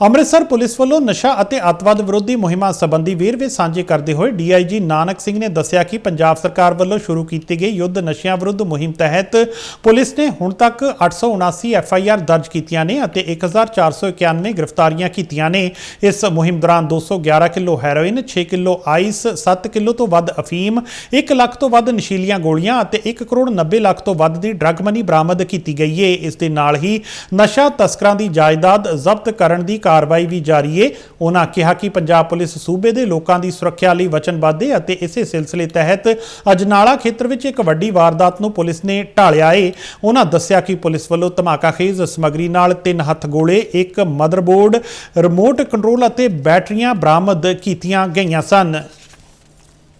Amritsar police ਵੱਲੋਂ ਨਸ਼ਾ ਅਤੇ ਅੱਤਵਾਦ ਵਿਰੋਧੀ ਮੁਹਿੰਮਾਂ ਸੰਬੰਧੀ ਵੇਰਵੇ ਸਾਂਝੇ ਕਰਦੇ ਹੋਏ ਡੀਆਈਜੀ ਨਾਨਕ ਸਿੰਘ ਨੇ ਦੱਸਿਆ ਕਿ ਪੰਜਾਬ ਸਰਕਾਰ ਵੱਲੋਂ ਸ਼ੁਰੂ ਕੀਤੀ ਗਈ ਯੁੱਧ ਨਸ਼ਿਆਂ ਵਿਰੁੱਧ ਮੁਹਿੰਮ ਤਹਿਤ ਪੁਲਿਸ ਨੇ ਹੁਣ ਤੱਕ 879 ਐਫਆਈਆਰ ਦਰਜ ਕੀਤੀਆਂ ਨੇ ਅਤੇ 1491 ਗ੍ਰਿਫਤਾਰੀਆਂ ਕੀਤੀਆਂ ਨੇ। ਇਸ ਮੁਹਿੰਮ ਦੌਰਾਨ 211 kilo heroin 6 kilo ice 7 kilo ਤੋਂ ਵੱਧ ਅਫੀਮ 1 ਲੱਖ ਤੋਂ ਵੱਧ ਨਸ਼ੀਲੀਆਂ ਗੋਲੀਆਂ ਅਤੇ 1 ਕਰੋੜ 90 ਲੱਖ ਤੋਂ ਵੱਧ ਦੀ ਡਰੱਗ ਮਨੀ ਬਰਾਮਦ ਕੀਤੀ ਗਈ ਹੈ ਇਸ ਦੇ ਨਾਲ ਹੀ ਨਸ਼ਾ ਤਸਕਰਾਂ ਦੀ ਜਾਇਦਾਦ ਜ਼ਬਤ ਕਰਨ ਦੀ ਕਾਰਵਾਈ ਵੀ ਜਾਰੀ ਹੈ ਉਹਨਾਂ ਕਿਹਾ ਕਿ ਪੰਜਾਬ ਪੁਲਿਸ ਸੂਬੇ ਦੇ ਲੋਕਾਂ ਦੀ ਸੁਰੱਖਿਆ ਲਈ ਵਚਨਬੱਧ ਹੈ ਅਤੇ ਇਸੇ ਸਿਲਸਿਲੇ ਤਹਿਤ ਅਜਨਾਲਾ ਖੇਤਰ ਵਿੱਚ ਇੱਕ ਵੱਡੀ ਵਾਰਦਾਤ ਨੂੰ ਪੁਲਿਸ ਨੇ ਢਾਲਿਆ ਹੈ ਉਹਨਾਂ ਦੱਸਿਆ ਕਿ ਪੁਲਿਸ ਵੱਲੋਂ ਧਮਾਕਾਖੇਜ਼ ਸਮੱਗਰੀ ਨਾਲ ਤਿੰਨ ਹੱਥ ਗੋਲੇ, ਇੱਕ ਮਦਰਬੋਰਡ, ਰਿਮੋਟ ਕੰਟਰੋਲ ਅਤੇ ਬੈਟਰੀਆਂ ਬਰਾਮਦ ਕੀਤੀਆਂ ਗਈਆਂ ਸਨ।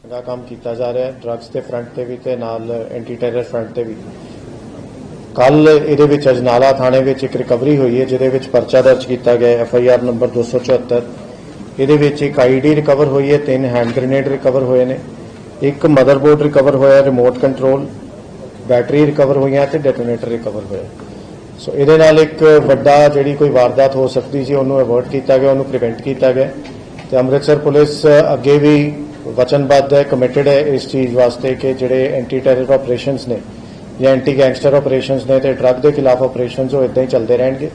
ਦਾ ਕੰਮ ਕੀਤਾ ਜਾ ਰਿਹਾ ਹੈ। ਡਰੱਗਸ ਦੇ ਫਰੰਟ ਤੇ ਵੀ ਤੇ ਨਾਲ ਐਂਟੀ ਟੈਰਰ ਫਰੰਟ ਤੇ ਵੀ। ਕੱਲ ਇਹਦੇ ਵਿੱਚ ਅਜਨਾਲਾ ਥਾਣੇ ਵਿੱਚ ਇੱਕ ਰਿਕਵਰੀ ਹੋਈ ਹੈ, ਜਿਹਦੇ ਵਿੱਚ ਪਰਚਾ ਦਰਜ ਕੀਤਾ ਗਿਆ ਐਫ ਆਈ ਆਰ ਨੰਬਰ 274 ਇਹਦੇ ਵਿੱਚ ਇੱਕ ਆਈਡੀ ਰਿਕਵਰ ਹੋਈ ਹੈ, ਤਿੰਨ ਹੈਂਡ ਗ੍ਰੇਨੇਡ ਰਿਕਵਰ ਹੋਏ ਨੇ। ਇੱਕ ਮਦਰਬੋਰਡ ਰਿਕਵਰ ਹੋਇਆ ਰਿਮੋਟ ਕੰਟਰੋਲ ਬੈਟਰੀ ਰਿਕਵਰ ਹੋਈਆਂ ਤੇ ਡੈਟੋਨੇਟਰ ਰਿਕਵਰ ਹੋਇਆ। ਸੋ ਇਹਦੇ ਨਾਲ ਇੱਕ ਵੱਡਾ ਜਿਹੜੀ ਕੋਈ ਵਾਰਦਾਤ ਹੋ ਸਕਦੀ ਸੀ, ਉਹਨੂੰ ਅਵੋਇਡ ਕੀਤਾ ਗਿਆ, ਉਹਨੂੰ ਪ੍ਰੀਵੈਂਟ ਕੀਤਾ ਗਿਆ। ਤੇ ਅੰਮ੍ਰਿਤਸਰ ਪੁਲਿਸ ਅੱਗੇ ਵੀ ਵਚਨਬੱਧ ਹੈ ਕਮਿਟਿਡ ਹੈ ਇਸ ਚੀਜ਼ ਵਾਸਤੇ ਕਿ ਜਿਹੜੇ ਐਂਟੀ ਟੈਰਰ ਆਪਰੇਸ਼ਨਸ ਨੇ ਜਾਂ ਐਂਟੀ ਗੈਂਗਸਟਰ ਆਪਰੇਸ਼ਨਸ ਨੇ ਤੇ ਡਰੱਗ ਦੇ ਖਿਲਾਫ ਆਪਰੇਸ਼ਨਸ ਉਹ ਇਦਾਂ ਹੀ ਚੱਲਦੇ ਰਹਿਣਗੇ।